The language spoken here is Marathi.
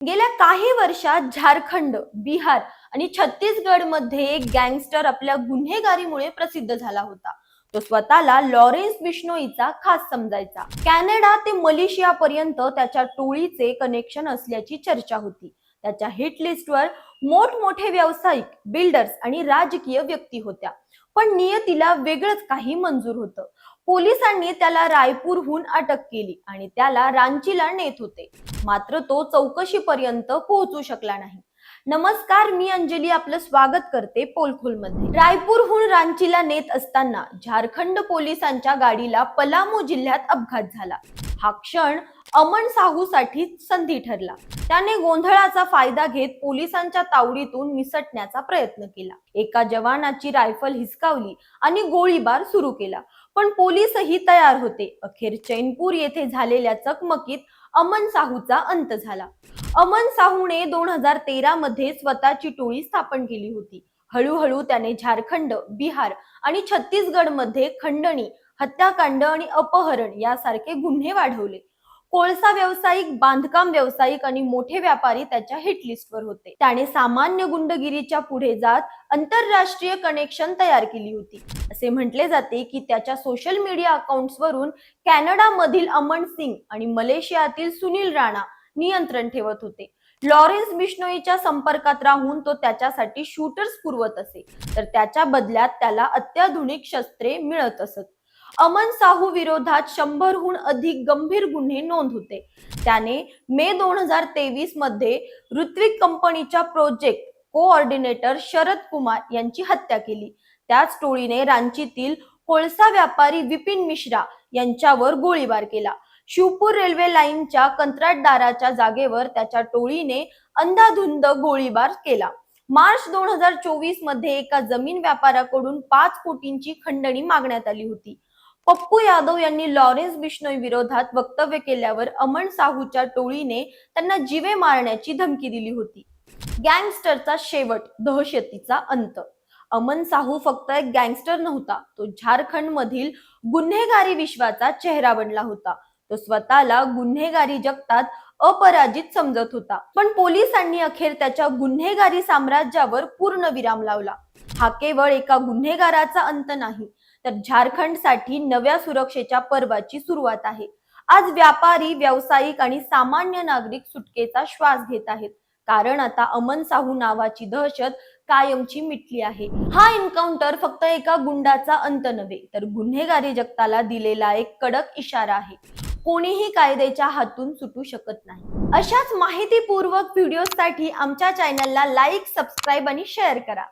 गेल्या काही वर्षात झारखंड बिहार आणि छत्तीसगडमध्ये एक गँगस्टर आपल्या गुन्हेगारीमुळे प्रसिद्ध झाला होता. तो स्वतःला लॉरेन्स बिश्नोईचा खास समजायचा. कॅनडा ते मलेशिया पर्यंत त्याच्या टोळीचे कनेक्शन असल्याची चर्चा होती. त्याच्या हिट लिस्टवर मोठमोठे व्यावसायिक बिल्डर्स आणि राजकीय व्यक्ती होत्या. पण नियतीला वेगळंच काही मंजूर होतं. पोलिसांनी त्याला रायपूरहून अटक केली आणि त्याला रांचीला नेत होते. मात्र तो चौकशीपर्यंत पोहोचू शकला नाही. नमस्कार मी अंजली आपलं स्वागत करते पोलखोलमध्ये. रायपूरहून रांचीला नेत असताना झारखंड पोलिसांच्या गाडीला पलामू जिल्ह्यात अपघात झाला. हा क्षण अमन साहूसाठी संधी ठरला. त्याने गोंधळाचा फायदा घेत पोलिसांच्या तावडीतून निसटण्याचा प्रयत्न केला. एका जवानाची रायफल हिसकावली आणि गोळीबार सुरू केला. पण पोलीसही तयार होते. अखेर चैनपूर येथे झालेल्या चकमकीत अमन साहूचा अंत झाला. अमन साहूने दोन हजार तेरा मध्ये स्वतःची टोळी स्थापन केली होती. हळूहळू त्याने झारखंड बिहार आणि छत्तीसगडमध्ये खंडणी हत्याकांड आणि अपहरण यासारखे गुन्हे वाढवले. कोळसा व्यावसायिक बांधकाम व्यावसायिक आणि मोठे व्यापारी त्याच्या हिटलिस्टवर होते. त्याने सामान्य गुंडगिरीच्या पुढे जात आंतरराष्ट्रीय कनेक्शन तयार केली होती. असे म्हटले जाते की त्याच्या सोशल मीडिया अकाउंट्सवरून कॅनडामधील अमन सिंग आणि मलेशियातील सुनील राणा नियंत्रण ठेवत होते. लॉरेन्स बिश्नोईच्या संपर्कात राहून तो त्याच्यासाठी शूटर्स पुरवत असे. तर त्याच्या बदल्यात त्याला अत्याधुनिक शस्त्रे मिळत असत. अमन साहू विरोधात शंभरहून अधिक गंभीर गुन्हे नोंद होते. त्याने मे दोन हजार तेवीसमध्ये ऋत्विक कंपनीच्या प्रोजेक्ट कोऑर्डिनेटर शरद कुमार यांची हत्या केली. त्याच टोळीने रांचीतील कोळसा व्यापारी विपिन मिश्रा यांच्यावर गोळीबार केला. शिवपूर रेल्वे लाईनच्या कंत्राटदाराच्या जागेवर त्याच्या टोळीने अंधाधुंद गोळीबार केला. मार्च दोन हजार चोवीसमध्ये एका जमीन व्यापाऱ्याकडून पाच कोटींची खंडणी मागण्यात आली होती. पप्पू यादव यांनी लॉरेन्स बिश्नोई विरोधात वक्तव्य केल्यावर अमन साहूच्या टोळीने त्यांना जीवे मारण्याची धमकी दिली होती. गँगस्टरचा शेवट दहशतीचा अंत. अमन साहू फक्त एक गँगस्टर नव्हता तो झारखंड मधील गुन्हेगारी विश्वाचा चेहरा बनला होता. तो स्वतःला गुन्हेगारी जगतात अपराजित समजत होता. पण पोलिसांनी अखेर त्याच्या गुन्हेगारी साम्राज्यावर पूर्ण विराम लावला. हा केवळ एका गुन्हेगाराचा अंत नाही तर झारखंडसाठी नव्या सुरक्षेच्या पर्वाची सुरुवात आहे. आज व्यापारी व्यावसायिक आणि सामान्य नागरिक सुटकेचा श्वास घेत आहेत. कारण आता अमन साहू नावाची दहशत कायमची मिटली आहे. हा एन्काउंटर फक्त एका गुंडाचा अंत नव्हे तर गुन्हेगारी जगताला दिलेला एक कडक इशारा आहे. कोणीही कायद्याच्या हातून सुटू शकत नाही. अशाच माहितीपूर्वक व्हिडिओसाठी आमच्या चॅनलला लाईक सबस्क्राईब आणि शेअर करा.